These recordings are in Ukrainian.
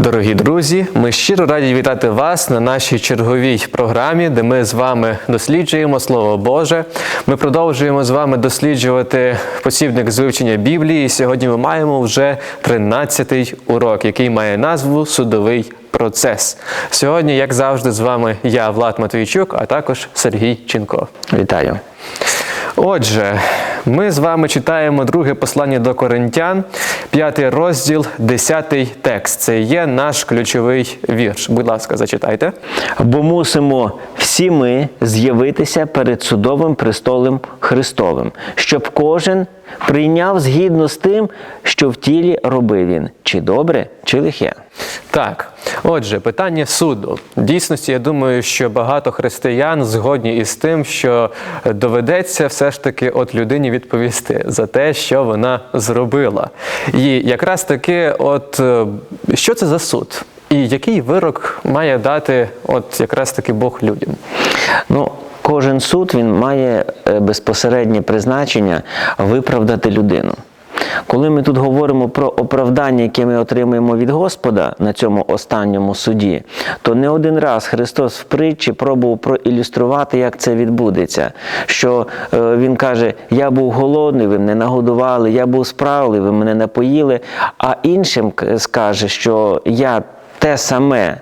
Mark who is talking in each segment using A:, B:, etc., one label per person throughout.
A: Дорогі друзі, ми щиро раді вітати вас на нашій черговій програмі, де ми з вами досліджуємо Слово Боже. Ми продовжуємо з вами досліджувати посібник з вивчення Біблії. І сьогодні ми маємо вже 13-й урок, який має назву Судовий процес. Сьогодні, як завжди, з вами я, Влад Матвійчук, а також Сергій Ченко.
B: Вітаю.
A: Отже, ми з вами читаємо друге послання до Коринтян, п'ятий розділ, десятий текст. Це є наш ключовий вірш. Будь ласка, зачитайте.
B: Бо мусимо всі ми з'явитися перед судовим престолом Христовим, щоб кожен прийняв згідно з тим, що в тілі робив він, чи добре, чи лихе.
A: Так, отже, питання суду. Дійсності, я думаю, що багато християн згодні із тим, що доведеться все ж таки от людині відповісти за те, що вона зробила. І якраз таки, от е, що це за суд? І який вирок має дати от якраз таки Бог людям?
B: Ну, кожен суд він має е, безпосереднє призначення виправдати людину. Коли ми тут говоримо про оправдання, яке ми отримуємо від Господа на цьому останньому суді, то не один раз Христос в притчі пробував проілюструвати, як це відбудеться. Що е, Він каже: Я був голодний, ви мене нагодували, я був справний, ви мене напоїли. А іншим скаже, що я те саме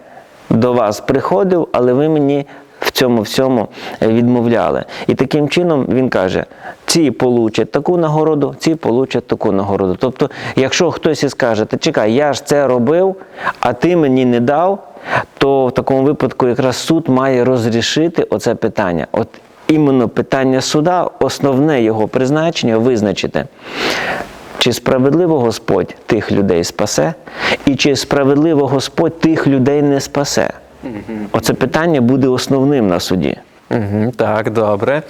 B: до вас приходив, але ви мені в цьому всьому е, відмовляли. І таким чином він каже: ці получать таку нагороду, ці получать таку нагороду. Тобто, якщо хтось і скаже, ти чекай, я ж це робив, а ти мені не дав, то в такому випадку якраз суд має розрішити оце питання. От іменно питання суда, основне його призначення визначити. Чи справедливо Господь тих людей спасе, і чи справедливо Господь тих людей не спасе? Оце питання буде основним на суді.
A: Угу, так, добре.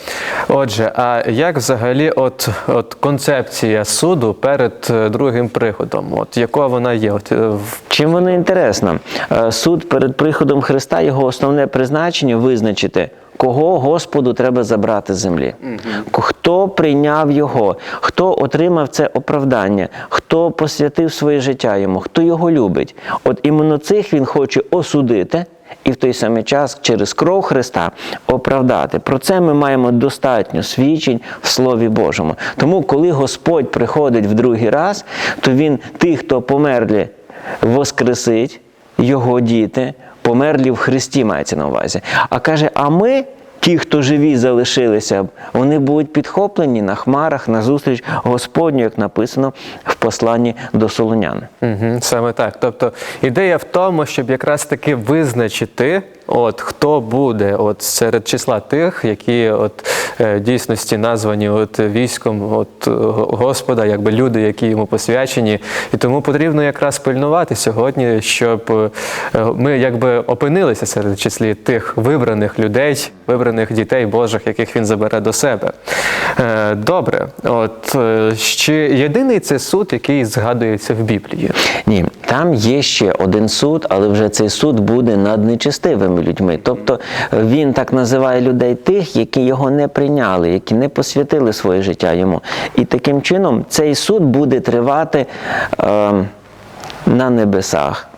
A: Отже, а як взагалі от, от концепція суду перед е, другим приходом? От якою вона є? От, е, в-
B: Чим воно інтересно? Е, Суд перед приходом Христа, його основне призначення визначити, кого Господу треба забрати з землі. Ко- Хто прийняв його, хто отримав це оправдання, хто посвятив своє життя йому, хто його любить. От іменно цих він хоче осудити. І в той самий час через кров Христа оправдати. Про це ми маємо достатньо свідчень в Слові Божому. Тому, коли Господь приходить в другий раз, то Він тих, хто померлі, воскресить, його діти, померлі в Христі мається на увазі. А каже, а ми. Ті, хто живі залишилися, вони будуть підхоплені на хмарах на зустріч Господню, як написано в посланні до Солонян.
A: Угу, саме так. Тобто ідея в тому, щоб якраз таки визначити, от хто буде от серед числа тих, які от е, дійсності названі от військом от Господа, якби люди, які йому посвячені. І тому потрібно якраз пильнувати сьогодні, щоб е, ми якби опинилися серед числі тих вибраних людей, вибраних дітей Божих, яких він забере до себе. Е, Добре, от е, чи єдиний це суд, який згадується в Біблії?
B: Ні, там є ще один суд, але вже цей суд буде над нечестивими людьми. Тобто він так називає людей тих, які його не прийняли, які не посвятили своє життя йому. І таким чином цей суд буде тривати е, на небесах.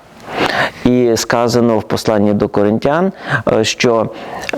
B: І сказано в посланні до коринтян, е, що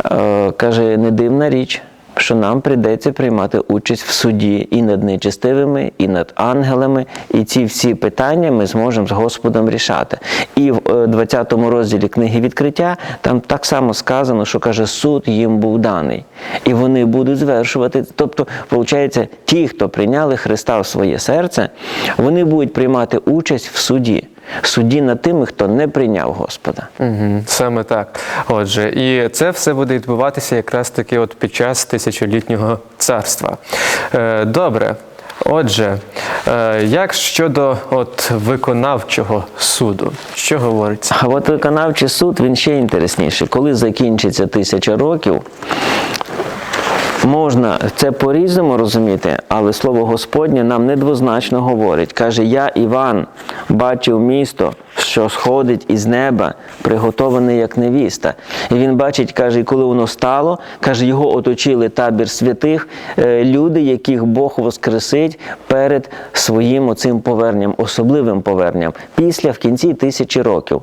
B: е, каже, не дивна річ, що нам прийдеться приймати участь в суді і над нечестивими, і над ангелами, і ці всі питання ми зможемо з Господом рішати. І в е, 20 розділі книги відкриття там так само сказано, що каже, суд їм був даний, і вони будуть звершувати. Тобто, виходить, ті, хто прийняли Христа в своє серце, вони будуть приймати участь в суді. Суді над тими, хто не прийняв Господа.
A: Угу, саме так. Отже, і це все буде відбуватися якраз таки от під час тисячолітнього царства. Е, добре. Отже, е, як щодо от виконавчого суду, що говориться?
B: А от виконавчий суд він ще інтересніший. Коли закінчиться тисяча років, можна це по-різному розуміти, але слово Господнє нам недвозначно говорить. Каже, я, Іван, бачив місто що сходить із неба, приготований як невіста. І він бачить, каже, і коли воно стало, каже, його оточили табір святих, е, люди, яких Бог воскресить перед своїм оцим поверненням, особливим поверненням, після в кінці тисячі років.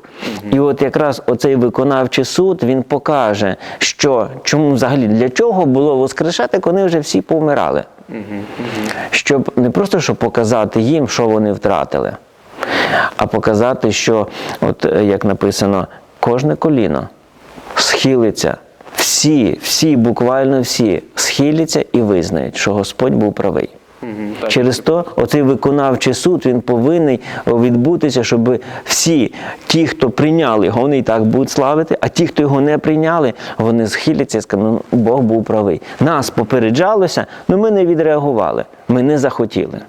B: І от якраз оцей виконавчий суд він покаже, що чому взагалі для чого було воскрешати, коли вже всі повмирали. Щоб не просто щоб показати їм, що вони втратили, а показати, що, от е, як написано, кожне коліно схилиться, всі, всі, буквально всі схиляться і визнають, що Господь був правий. Через то оцей виконавчий суд він повинен відбутися, щоб всі ті, хто прийняли його, вони і так будуть славити, а ті, хто його не прийняли, вони схиляться і скажуть, ну Бог був правий. Нас попереджалося, але ми не відреагували, ми не захотіли.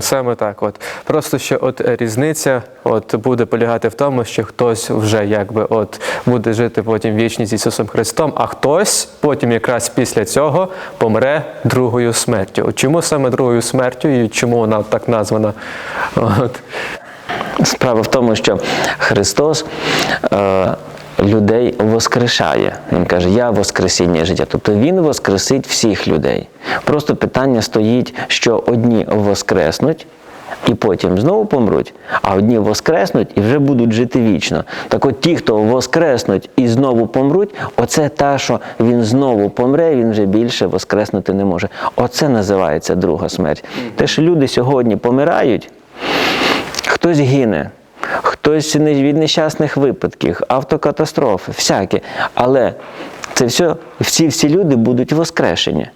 A: Саме так. От просто що от е, різниця от буде полягати в тому, що хтось вже якби от буде жити потім вічність з Ісусом Христом, а хтось потім якраз після цього помре другою смертю. От чому саме другою смертю і чому вона так названа? От.
B: Справа в тому, що Христос е, людей воскрешає. Він каже, я воскресіння життя. Тобто Він воскресить всіх людей. Просто питання стоїть, що одні воскреснуть. І потім знову помруть, а одні воскреснуть і вже будуть жити вічно. Так от ті, хто воскреснуть і знову помруть, оце та, що він знову помре, він вже більше воскреснути не може. Оце називається друга смерть. Те, що люди сьогодні помирають, Хтось гине, хтось не- від нещасних випадків, автокатастрофи, всякі. Але це все, всі всі люди будуть воскрешені.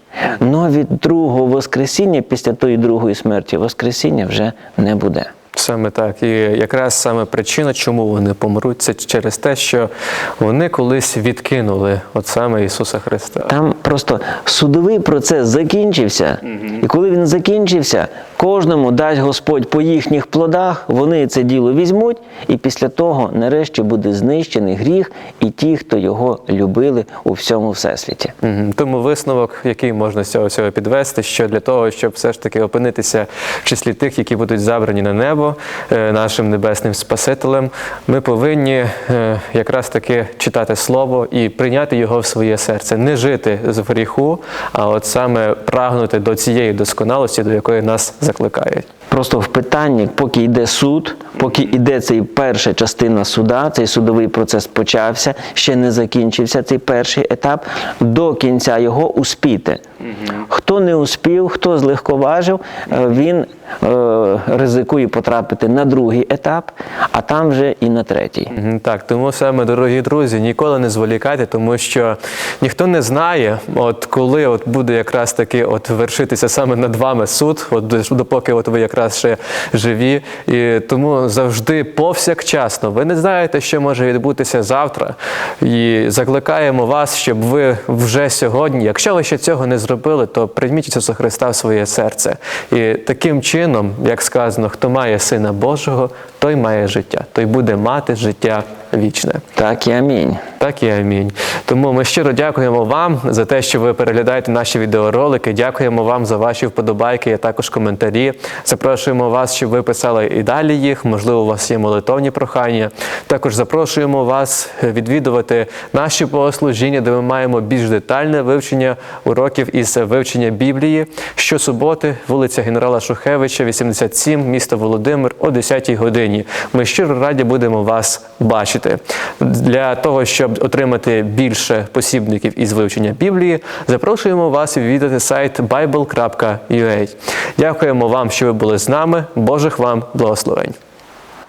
B: Но від другого воскресіння, після тої другої смерті, воскресіння вже не буде.
A: Саме так. І якраз саме причина, чому вони помруть, це через те, що вони колись відкинули от саме Ісуса Христа.
B: Там просто судовий процес закінчився, і коли він закінчився, кожному дасть Господь по їхніх плодах, вони це діло візьмуть, і після того нарешті буде знищений гріх і ті, хто його любили у всьому всесвіті.
A: Тому висновок, який можна з цього всього підвести, що для того, щоб все ж таки опинитися в числі тих, які будуть забрані на небо е, нашим небесним Спасителем, ми повинні е, якраз таки читати Слово і прийняти його в своє серце, не жити з гріху, а от саме прагнути до цієї досконалості, до якої нас закликають.
B: Просто в питанні, поки йде суд, поки йде цей перша частина суда, цей судовий процес почався, ще не закінчився цей перший етап, до кінця його успіти. Хто не успів, хто злегковажив, е, він е, ризикує потрапити на другий етап, а там вже і на третій.
A: Так, тому саме, дорогі друзі, ніколи не зволікайте, тому що ніхто не знає, от коли от буде якраз таки от вершитися саме над вами суд, от допоки от ви якраз ще живі. І тому завжди повсякчасно. Ви не знаєте, що може відбутися завтра. І закликаємо вас, щоб ви вже сьогодні, якщо ви ще цього не зробили, то прийміть Ісуса Христа в своє серце. І таким чином, як сказано, хто має Сина Божого, той має життя, той буде мати життя вічне.
B: Так і амінь.
A: Так і амінь. Тому ми щиро дякуємо вам за те, що ви переглядаєте наші відеоролики. Дякуємо вам за ваші вподобайки, а також коментарі. Запрошуємо вас, щоб ви писали і далі їх. Можливо, у вас є молитовні прохання. Також запрошуємо вас відвідувати наші богослужіння, де ми маємо більш детальне вивчення уроків із вивчення Біблії. Щосуботи, вулиця генерала Шухевича, 87, місто Володимир, о 10 годині. Ми щиро раді будемо вас бачити. Для того, щоб отримати більше посібників із вивчення Біблії, запрошуємо вас відвідати сайт bible.ua. Дякуємо вам, що ви були з нами. Божих вам благословень!